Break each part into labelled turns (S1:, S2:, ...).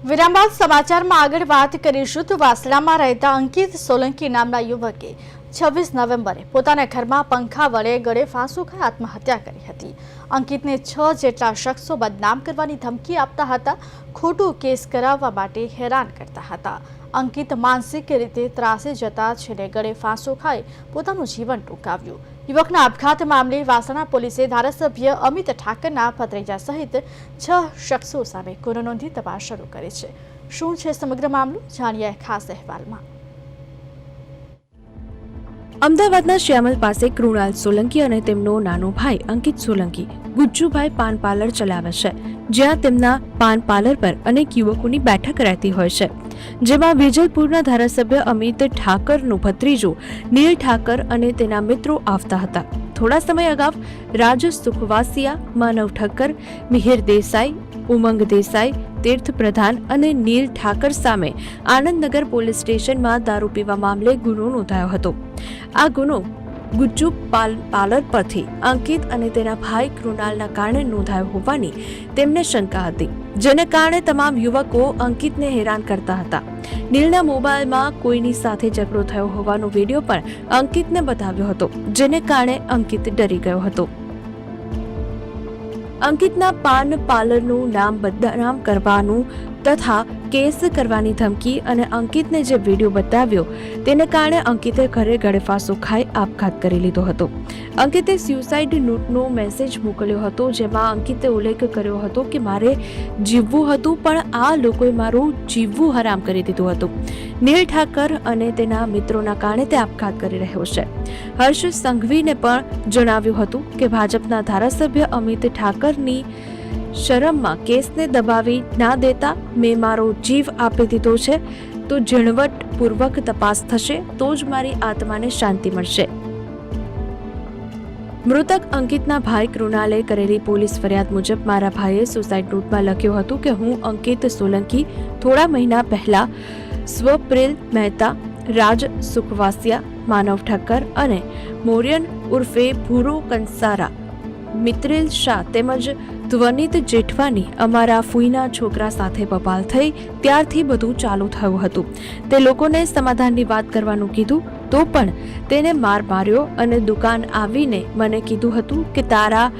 S1: વિરામ બાદ સમાચારમાં આગળ વાત કરીશું તો વાસણામાં રહેતા અંકિત સોલંકી નામના યુવકે છવ્વીસ નવેમ્બરે પોતાના ઘરમાં પંખા વડે ગળે ફાંસો ખાઈ આત્મહત્યા કરી હતી. અંકિતને છ જેટલા શખ્સો બદનામ કરવાની ધમકી આપતા હતા, ખોટું કેસ કરાવવા માટે હેરાન કરતા હતા. અંકિત માનસિક રીતે ત્રાસી જતા છેલ્લે ગળે ફાંસો ખાઈ પોતાનું જીવન ટૂંકાવ્યું. યુવકના આપઘાત મામલે વાસણા પોલીસે ધારાસભ્ય અમિત ઠાકરના ભત્રીજા સહિત છ શખ્સો સામે ગુનો નોંધી તપાસ શરૂ કરી છે. શું છે સમગ્ર મામલો? જાણીએ ખાસ અહેવાલમાં.
S2: અમદાવાદના શ્યામલ પાસે કૃણાલ સોલંકી અને તેમનો નાનો ભાઈ અંકિત સોલંકી, ગુજ્જુભાઈ પાન પાર્લર ચલાવે છે, જ્યાં તેમના પાન પાર્લર પર અનેક યુવકોની બેઠક રહેતી હોય છે. જેમાં વિજલપુરના ધારાસભ્ય અમિત ઠાકરનું ભત્રીજો નીલ ઠાકર અને તેના મિત્રો આવતા હતા. થોડા સમય અગાઉ રાજ સુખવાસિયા, માનવ ઠક્કર, મિહિર દેસાઈ, ઉમંગ દેસાઈ તીર્થ પ્રધાન અને નીલ ઠાકર સામે આનંદનગર પોલીસ સ્ટેશનમાં દારૂ પીવા મામલે ગુનો નોંધાયો હતો. આ ગુનો ગુજ્જુ પાર્લર પરથી અંકિત અને તેના ભાઈ કૃણાલના કારણે નોંધાયો હોવાની તેમને શંકા હતી. જેને કારણે તમામ યુવકો અંકિતને હેરાન કરતા હતા. નીલના મોબાઈલમાં કોઈની સાથે ઝઘડો થયો હોવાનો વીડિયો પણ અંકિતને બતાવ્યો હતો, જેને કારણે અંકિત ડરી ગયો હતો. અંકિતના પાન પાર્લરનું નામ બદનામ કરવાનું તથા કેસ કરવાની ધમકી અને અંકિતને જે વીડિયો બતાવ્યો, તેને કારણે અંકિતે ઘરે ગળેફાંસો ખાઈ આપઘાત કરી લીધો હતો. અંકિતે સ્યુસાઇડ નોટનો મેસેજ મોકલ્યો હતો, જેમાં અંકિતે ઉલ્લેખ કર્યો હતો કે, મારે જીવવું હતું, પણ આ લોકોએ મારું જીવવું હરામ કરી દીધું હતું. નીલ ઠાકર અને તેના મિત્રોના કારણે તે આપઘાત કરી રહ્યો છે. હર્ષ સંઘવીને પણ જણાવ્યું હતું કે, ભાજપના ધારાસભ્ય અમિત ઠાકરની શરમમાં કેસને દબાવી ના દેતા મેં મારો જીવ આપી દીધો છે, તો ઝીણવટપૂર્વક તપાસ થશે, તો જ મારી આત્માને શાંતિ મળશે. મૃતક અંકિતના ભાઈ કૃણાલે કરેલી પોલીસ ફરિયાદ મુજબ મારા ભાઈએ સુસાઇડ નોટમાં લખ્યું હતું કે હું અંકિત સોલંકી થોડા મહિના પહેલા સ્વપ્રેલ મહેતા, રાજ સુખવાસિયા, માનવ ઠક્કર અને મોરિયન ઉર્ફે ભૂરો કંસારા મિત્રેલ શાહ તેમજ ધ્વનિત જેઠવાની અમારા ફૂઈના છોકરા સાથે બબાલ થઈ ત્યારથી બધું ચાલુ થયું હતું. તે લોકોને સમાધાનની વાત કરવાનું કીધું તો પણ તેને માર માર્યો અને દુકાન આવીને મને કીધું હતું કે તારા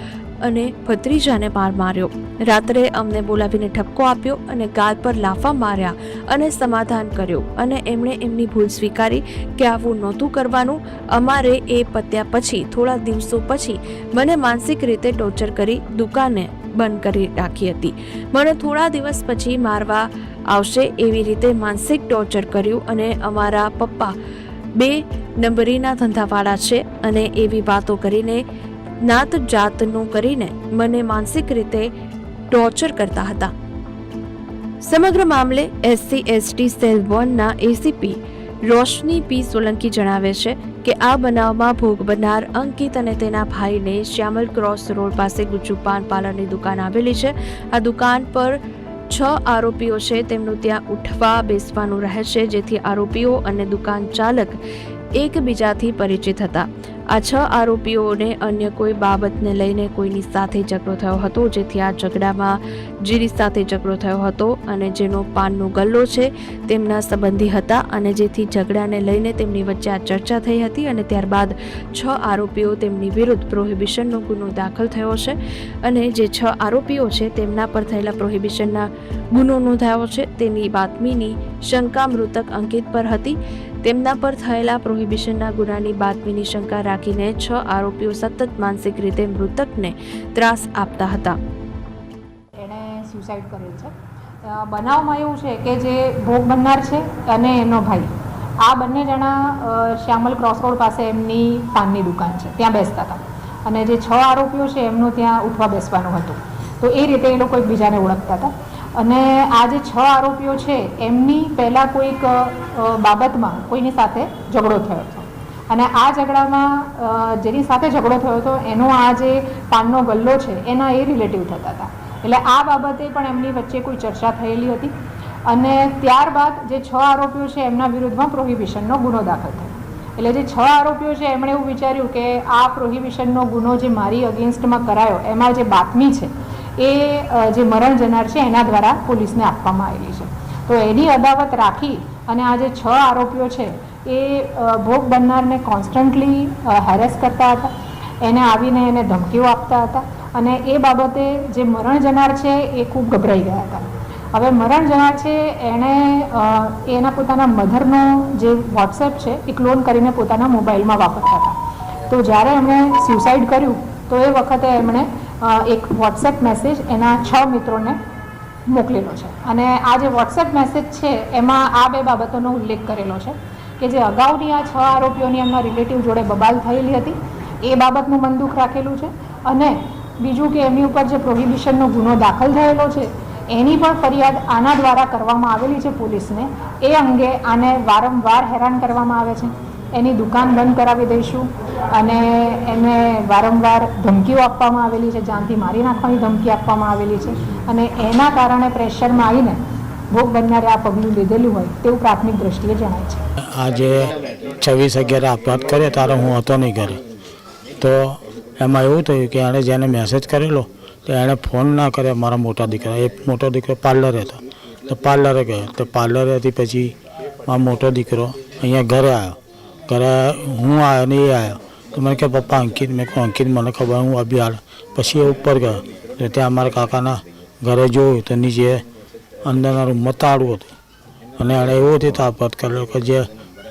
S2: અને ભત્રીજાને માર માર્યો. રાત્રે અમને બોલાવીને ઠપકો આપ્યો અને ગાલ પર લાફા માર્યા અને સમાધાન કર્યું અને એમણે એમની ભૂલ સ્વીકારી કે આવું નહોતું કરવાનું. અમારે એ પત્યા પછી, થોડા દિવસો પછી, મને માનસિક રીતે ટોર્ચર કરી દુકાને બંધ કરી રાખી હતી. મને થોડા દિવસ પછી મારવા આવશે એવી રીતે માનસિક ટોર્ચર કર્યું અને અમારા પપ્પા બે નંબરીના ધંધાવાળા છે અને એવી વાતો કરીને નાત જાતનું કરીને મને માનસિક રીતે ટોર્ચર કરતા હતા. સમગ્ર મામલે એસસી એસટી સેલ વનના એસીપી રોશની પી સોલંકી જણાવે છે કે આ બનાવમાં ભોગ બનનાર અંકિત અને તેના ભાઈને શ્યામલ ક્રોસ રોડ પાસે ગુજ્જુ પાન પાર્લરની દુકાન આવેલી છે. આ દુકાન પર છ આરોપીઓ છે. તેમનું ત્યાં ઉઠવા બેસવાનું રહે છે, જેથી આરોપીઓ અને દુકાન ચાલક એકબીજાથી પરિચિત હતા. આ છ આરોપીઓને અન્ય કોઈ બાબતને લઈને કોઈની સાથે ઝઘડો થયો હતો, જેથી આ ઝઘડામાં જીરી સાથે ઝઘડો થયો હતો અને જેનો પાનનો ગલ્લો છે તેમના સંબંધી હતા અને જેથી ઝઘડાને લઈને તેમની વચ્ચે આ ચર્ચા થઈ હતી અને ત્યારબાદ છ આરોપીઓ તેમની વિરુદ્ધ પ્રોહિબિશનનો ગુનો દાખલ થયો છે અને જે છ આરોપીઓ છે તેમના પર થયેલા પ્રોહિબિશનના ગુનો નોંધાયો છે. તેની બાતમીની શંકા મૃતક અંકિત પર હતી. તેમના પર થયેલા પ્રોહિબિશનના ગુનાની બાતમીની શંકા રાખીને છ આરોપીઓ સતત માનસિક રીતે મૃતકને ત્રાસ આપતા હતા.
S3: એણે સુસાઇડ કરેલ છે. બનાવમાં એવું છે કે જે ભોગ બનનાર છે અને એનો ભાઈ. આ બંને જણા શ્યામલ ક્રોસ રોડ પાસે એમની પાનની દુકાન છે. ત્યાં બેસતા હતા. અને જે છ આરોપીઓ છે એમનું ત્યાં ઉઠવા બેસવાનું હતું. તો એ રીતે એ લોકો એકબીજાને ઓળખતા હતા. અને આ જે છ આરોપીઓ છે, એમની પહેલાં કોઈક બાબતમાં કોઈની સાથે ઝઘડો થયો હતો. અને આ ઝઘડામાં જેની સાથે ઝઘડો થયો હતો, એનો આ જે પાનનો ગલ્લો છે, એના એ રિલેટિવ થતા હતા. એટલે આ બાબતે પણ એમની વચ્ચે કોઈ ચર્ચા થયેલી હતી. અને ત્યારબાદ જે છ આરોપીઓ છે, એમના વિરુદ્ધમાં પ્રોહિબિશનનો ગુનો દાખલ થયો. એટલે જે છ આરોપીઓ છે, એમણે એવું વિચાર્યું કે આ પ્રોહિબિશનનો ગુનો જે મારી અગેન્સ્ટમાં કરાયો, એમાં જે બાતમી છે એ જે મરણ જનાર છે, એના દ્વારા પોલીસને આપવામાં આવેલી છે. તો એની અદાવત રાખી અને આ જે છ આરોપીઓ છે, એ ભોગ બનનારને કોન્સ્ટન્ટલી હેરેસ કરતા હતા. એને આવીને એને ધમકીઓ આપતા હતા અને એ બાબતે જે મરણ જનાર છે, એ ખૂબ ગભરાઈ ગયા હતા. હવે મરણ જનાર છે, એણે એના પોતાના મધરનો જે વોટ્સએપ છે, એ ક્લોન કરીને પોતાના મોબાઈલમાં વાપરતા હતા. તો જ્યારે એમણે સ્યુસાઇડ કર્યું, તો એ વખતે એમણે એક વોટ્સએપ મેસેજ એના છ મિત્રોને મોકલેલો છે. અને આ જે વોટ્સએપ મેસેજ છે, એમાં આ બે બાબતોનો ઉલ્લેખ કરેલો છે કે જે અગાઉની આ છ આરોપીઓની એમના રિલેટિવ જોડે બબાલ થયેલી હતી, એ બાબતનું બંદૂક રાખેલું છે. અને બીજું કે એમની ઉપર જે પ્રોહિબિશનનો ગુનો દાખલ થયેલો છે, એની પણ ફરિયાદ આના દ્વારા કરવામાં આવેલી છે પોલીસને. એ અંગે આને વારંવાર હેરાન કરવામાં આવે છે. એની દુકાન બંધ કરાવી દઈશું. અને એને વારંવાર ધમકીઓ આપવામાં આવેલી છે. જાનથી મારી નાખવાની ધમકી આપવામાં આવેલી છે. અને એના કારણે પ્રેશરમાં આવીને ભોગ બનનારે આ પગલું લીધેલું હોય તેવું પ્રાથમિક દ્રષ્ટિએ જણાય છે.
S4: આજે છવ્વીસ અગિયાર આપઘાત કર્યો ત્યારે હું હતો નહીં ઘરે. તો એમાં એવું થયું કે એણે જેને મેસેજ કરેલો, તો એણે ફોન ના કર્યો. મારા મોટા દીકરા એ મોટો દીકરો પાર્લરે હતો. તો પાર્લરે ગયો. તો પાર્લરેથી પછી મારો મોટો દીકરો અહીંયા ઘરે આવ્યો. ઘરે હું આવ્યો ને એ આવ્યો. તો મને કે પપ્પા અંકિત મેં કહું અંકિત મને ખબર હું અભિયાળ પછી એ ઉપર ગયો તો ત્યાં અમારા કાકાના ઘરે જોયું તો નીચે અંદરના રૂમમાં તાળું હતું અને એણે એવો રીતે તાપત કર્યો કે જે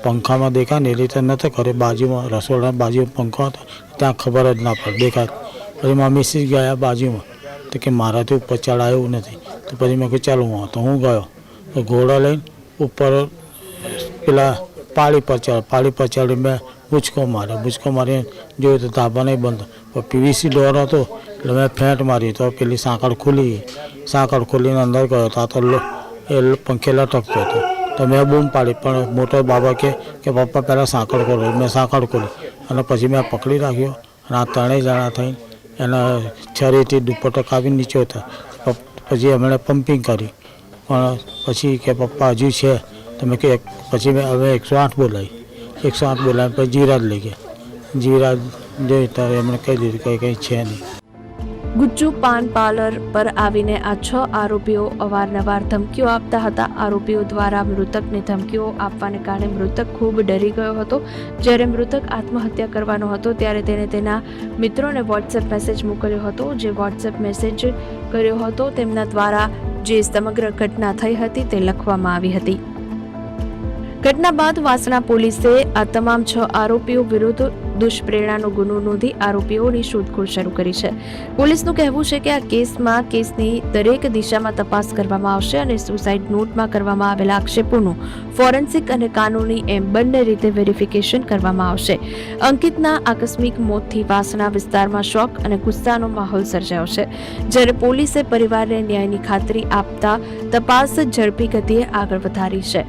S4: પંખામાં દેખાય ને એ રીતે નહોતો કર્યો બાજુમાં રસોડા બાજુમાં પંખો હતો ત્યાં ખબર જ ના પડે દેખાય પછી મમ્મી સી ગયા બાજુમાં તો કે મારાથી ઉપર ચડાયું નથી તો પછી મેં કહ્યું ચાલો હું તો હું ગયો તો ઘોડો લઈને ઉપર પેલા પાળી પર ચડ પાળી પર ચડી મેં બુચકો માર્યો બુચકો મારીને જોયું તો ધાબા નહીં બંધ. પીવીસી ડોર હતો, એટલે મેં ફેંટ મારી તો પેલી સાંકળ ખુલી. સાંકળ ખુલીને અંદર ગયો તો આ તો એ પંખે લટકતો હતો. તો મેં બૂમ પાડી, પણ મોટો બાબા કે કે પપ્પા પહેલાં સાંકળ ખોલો. મેં સાંકળ ખોલી અને પછી મેં પકડી રાખ્યો અને આ ત્રણેય જણા થઈને એના છરીથી દુપટ્ટો કાપી નીચે હતા પછી એમણે પમ્પિંગ કરી. પણ પછી કે પપ્પા હજુ છે. તમે કે પછી મેં હવે એકસો આઠ બોલાવી. એકસો આઠ બોલાવ્યા પછી જીરાજ લઈ ગયા. જીરાજ જોઈ તો એમણે કહી દીધું કંઈ કંઈ છે નહીં.
S2: ગુજ્જુ પાન પાર્લર પર આવીને આ છ આરોપીઓ અવારનવાર ધમકીઓ આપતા હતા. આરોપીઓ દ્વારા મૃતકને ધમકીઓ આપવાને કારણે મૃતક ખૂબ ડરી ગયો હતો. જ્યારે મૃતક આત્મહત્યા કરવાનો હતો, ત્યારે તેને તેના મિત્રોને વોટ્સએપ મેસેજ મોકલ્યો હતો. જે વોટ્સએપ મેસેજ કર્યો હતો, તેમના દ્વારા જે સમગ્ર ઘટના થઈ હતી તે લખવામાં આવી હતી. ઘટના બાદ વાસણા પોલીસે આ તમામ છ આરોપીઓ વિરુદ્ધ દુષ્પ્રેરણાનો ગુનો નોંધી આરોપીઓની શોધખોળ શરૂ કરી છે. પોલીસનું કહેવું છે કે આ કેસમાં કેસની દરેક દિશામાં તપાસ કરવામાં આવશે અને સુસાઇડ નોટમાં કરવામાં આવેલા આક્ષેપોનું ફોરેન્સિક અને કાનૂની એમ બંને રીતે વેરિફિકેશન કરવામાં આવશે. અંકિતના આકસ્મિક મોતથી વાસણા વિસ્તારમાં શોક અને ગુસ્સાનો માહોલ સર્જાયો છે. જ્યારે પોલીસે પરિવારને ન્યાયની ખાતરી આપતા તપાસ ઝડપી ગતિએ આગળ વધારી છે.